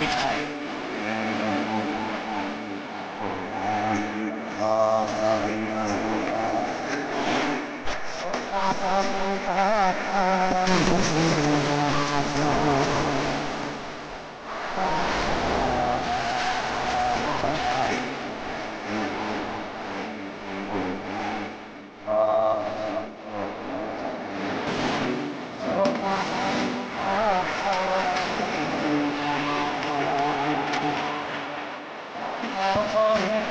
ああ。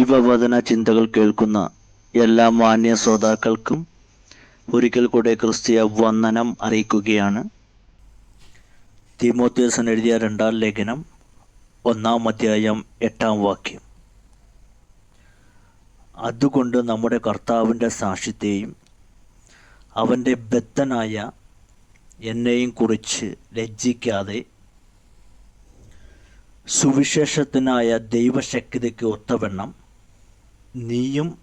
ദൈവവചന ചിന്തകൾ കേൾക്കുന്ന എല്ലാ മാന്യ ശ്രോതാക്കൾക്കും ഒരിക്കൽ കൂടെ ക്രിസ്തീയ വന്ദനം അറിയിക്കുകയാണ്. തിമോത്യസൻ എഴുതിയ രണ്ടാം ലേഖനം ഒന്നാം അധ്യായം എട്ടാം വാക്യം. അതുകൊണ്ട് നമ്മുടെ കർത്താവിന്റെ സാക്ഷ്യത്തെയും അവന്റെ ബദ്ധനായ എന്നെയും കുറിച്ച് ലജ്ജിക്കാതെ സുവിശേഷത്തിനായ ദൈവശക്തിക്ക് ഒത്തവണ്ണം നീയും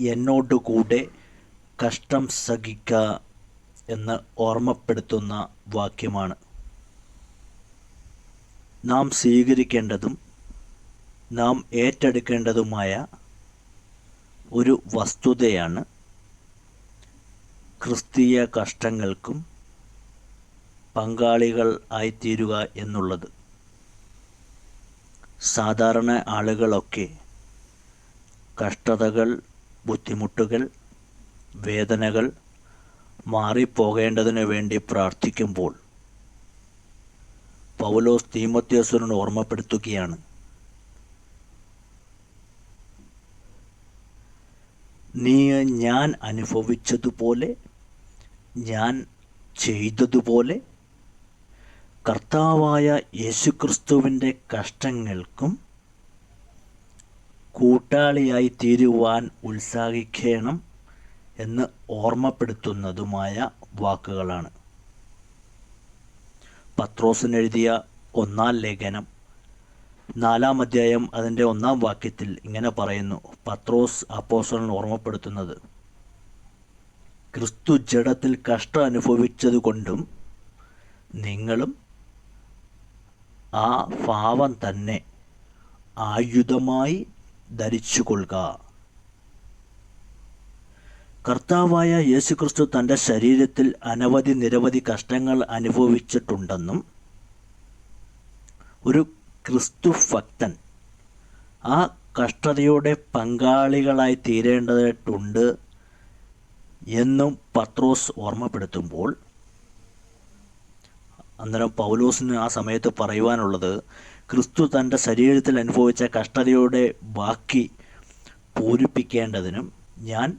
എന്നോട് കൂടെ കഷ്ടം സഹിക്ക എന്ന് ഓർമ്മപ്പെടുത്തുന്ന വാക്യമാണ്. നാം സ്വീകരിക്കേണ്ടതും നാം ഏറ്റെടുക്കേണ്ടതുമായ ഒരു വസ്തുതയാണ് ക്രിസ്തീയ കഷ്ടങ്ങൾക്കും പങ്കാളികൾ ആയിത്തീരുക എന്നുള്ളത്. സാധാരണ ആളുകളൊക്കെ കഷ്ടതകൾ ബുദ്ധിമുട്ടുകൾ വേദനകൾ മാറിപ്പോകേണ്ടതിനു വേണ്ടി പ്രാർത്ഥിക്കുമ്പോൾ പൗലോസ് തീമത്യോസുരന് ഓർമ്മപ്പെടുത്തുകയാണ്. നീ ഞാൻ അനുഭവിച്ചതുപോലെ ഞാൻ ചെയ്തതുപോലെ കർത്താവായ യേശുക്രിസ്തുവിന്റെ കഷ്ടങ്ങൾക്കും കൂട്ടാളിയായി തീരുവാൻ ഉത്സാഹിക്കണം എന്ന് ഓർമ്മപ്പെടുത്തുന്നതുമായ വാക്കുകളാണ്. പത്രോസിനെഴുതിയ ഒന്നാം ലേഖനം നാലാം അധ്യായം അതിന്റെ ഒന്നാം വാക്യത്തിൽ ഇങ്ങനെ പറയുന്നു പത്രോസ് അപ്പോസ്റ്റലിന് ഓർമ്മപ്പെടുത്തുന്നത് ക്രിസ്തു ജഡത്തിൽ കഷ്ടം അനുഭവിച്ചതുകൊണ്ടും നിങ്ങളും ആ ഭാവം തന്നെ ആയുധമായി ധരിച്ചുകൊള്ളുക. കർത്താവായ യേശുക്രിസ്തു തന്റെ ശരീരത്തിൽ അനവധി നിരവധി കഷ്ടങ്ങൾ അനുഭവിച്ചിട്ടുണ്ടെന്നും ഒരു ക്രിസ്തു ഭക്തൻ ആ കഷ്ടതയുടെ പങ്കാളികളായി തീരേണ്ടതായിട്ടുണ്ട് എന്നും പത്രോസ് ഓർമ്മപ്പെടുത്തുമ്പോൾ അന്നേരം പൗലോസിന് ആ സമയത്ത് പറയുവാനുള്ളത് ക്രിസ്തു തന്റെ ശരീരത്തിൽ അനുഭവിച്ച കഷ്ടതയുടെ ബാക്കി പൂരിപ്പിക്കേണ്ടതിനും ഞാൻ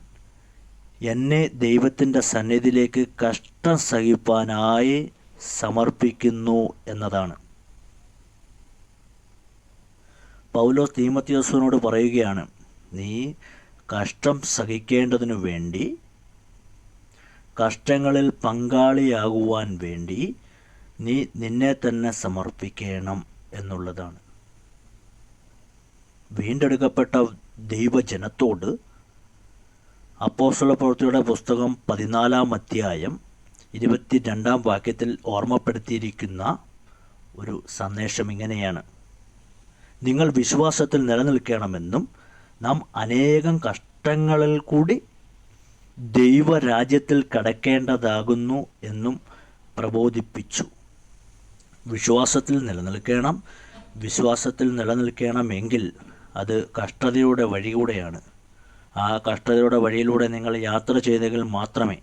എന്നെ ദൈവത്തിന്റെ സന്നിധിയിലേക്ക് കഷ്ടം സഹിപ്പാനായി സമർപ്പിക്കുന്നു എന്നതാണ്. പൗലോ തീമത്യോസുവിനോട് പറയുകയാണ് നീ കഷ്ടം സഹിക്കേണ്ടതിനു വേണ്ടി കഷ്ടങ്ങളിൽ പങ്കാളിയാകുവാൻ വേണ്ടി നീ നിന്നെ തന്നെ സമർപ്പിക്കണം. എന്നുള്ളതാണ്. വീണ്ടെടുക്കപ്പെട്ട ദൈവജനത്തോട് അപ്പോസ്തല പ്രവൃത്തിയുടെ പുസ്തകം പതിനാലാം അധ്യായം ഇരുപത്തി രണ്ടാം വാക്യത്തിൽ ഓർമ്മപ്പെടുത്തിയിരിക്കുന്ന ഒരു സന്ദേശം ഇങ്ങനെയാണ്. നിങ്ങൾ വിശ്വാസത്തിൽ നിലനിൽക്കണമെന്നും നാം അനേകം കഷ്ടങ്ങളിൽ കൂടി ദൈവരാജ്യത്തിൽ കടക്കേണ്ടതാകുന്നു എന്നും പ്രബോധിപ്പിച്ചു. വിശ്വാസത്തിൽ നിലനിൽക്കണം. വിശ്വാസത്തിൽ നിലനിൽക്കണമെങ്കിൽ അത് കഷ്ടതയുടെ വഴിയിലൂടെയാണ്. ആ കഷ്ടതയുടെ വഴിയിലൂടെ നിങ്ങൾ യാത്ര ചെയ്തെങ്കിൽ മാത്രമേ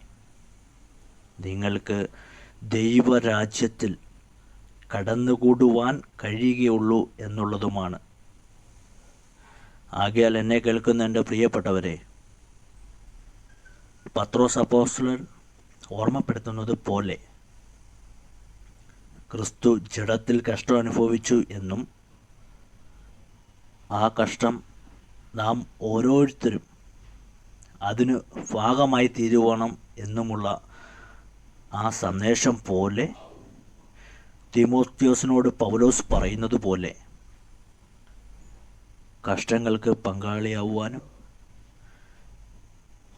നിങ്ങൾക്ക് ദൈവരാജ്യത്തിൽ കടന്നുകൂടുവാൻ കഴിയുകയുള്ളൂ എന്നുള്ളതുമാണ്. ആകയാൽ എന്നെ കേൾക്കുന്ന എന്റെ പ്രിയപ്പെട്ടവരെ പത്രോസ് അപ്പോസ്ലൻ ഓർമ്മപ്പെടുത്തുന്നത് പോലെ ക്രിസ്തു ജഡത്തിൽ കഷ്ടം അനുഭവിച്ചു എന്നും ആ കഷ്ടം നാം ഓരോരുത്തരും അതിന് ഭാഗമായി തീരുവണം എന്നുമുള്ള ആ സന്ദേശം പോലെ തിമോത്യോസിനോട് പൗലോസ് പറയുന്നത് പോലെ കഷ്ടങ്ങൾക്ക് പങ്കാളിയാവുവാനും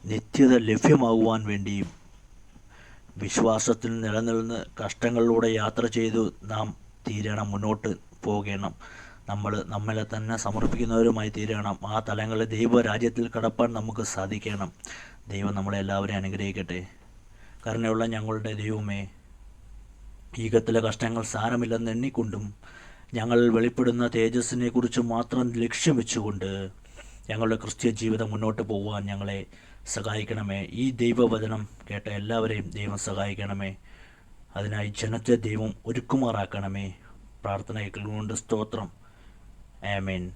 നിത്യത ലഭ്യമാകുവാൻ വേണ്ടിയും വിശ്വാസത്തിൽ നിലനിന്ന് കഷ്ടങ്ങളിലൂടെ യാത്ര ചെയ്തു നാം തീരണം മുന്നോട്ട് പോകണം. നമ്മൾ നമ്മളെ തന്നെ സമർപ്പിക്കുന്നവരുമായി തീരണം. ആ തലങ്ങളിൽ ദൈവരാജ്യത്തിൽ കടപ്പാൻ നമുക്ക് സാധിക്കണം. ദൈവം നമ്മളെ എല്ലാവരെയും അനുഗ്രഹിക്കട്ടെ. കരുണയുള്ള ഞങ്ങളുടെ ദൈവമേ ഈഗത്തിലെ കഷ്ടങ്ങൾ സാരമില്ലെന്ന് എണ്ണിക്കൊണ്ടും ഞങ്ങൾ വെളിപ്പെടുന്ന തേജസ്സിനെ കുറിച്ച് മാത്രം ലക്ഷ്യം വെച്ചുകൊണ്ട് ഞങ്ങളുടെ ക്രിസ്ത്യ ജീവിതം മുന്നോട്ട് പോകുവാൻ ഞങ്ങളെ സഹായിക്കണമേ. ഈ ദൈവവചനം കേട്ട എല്ലാവരെയും ദൈവം സഹായിക്കണമേ. അതിനായി ജനത്തെ ദൈവം ഒരുക്കുമാറാക്കണമേ. പ്രാർത്ഥന കേൾക്കൊണ്ട് സ്തോത്രം. ആമേൻ.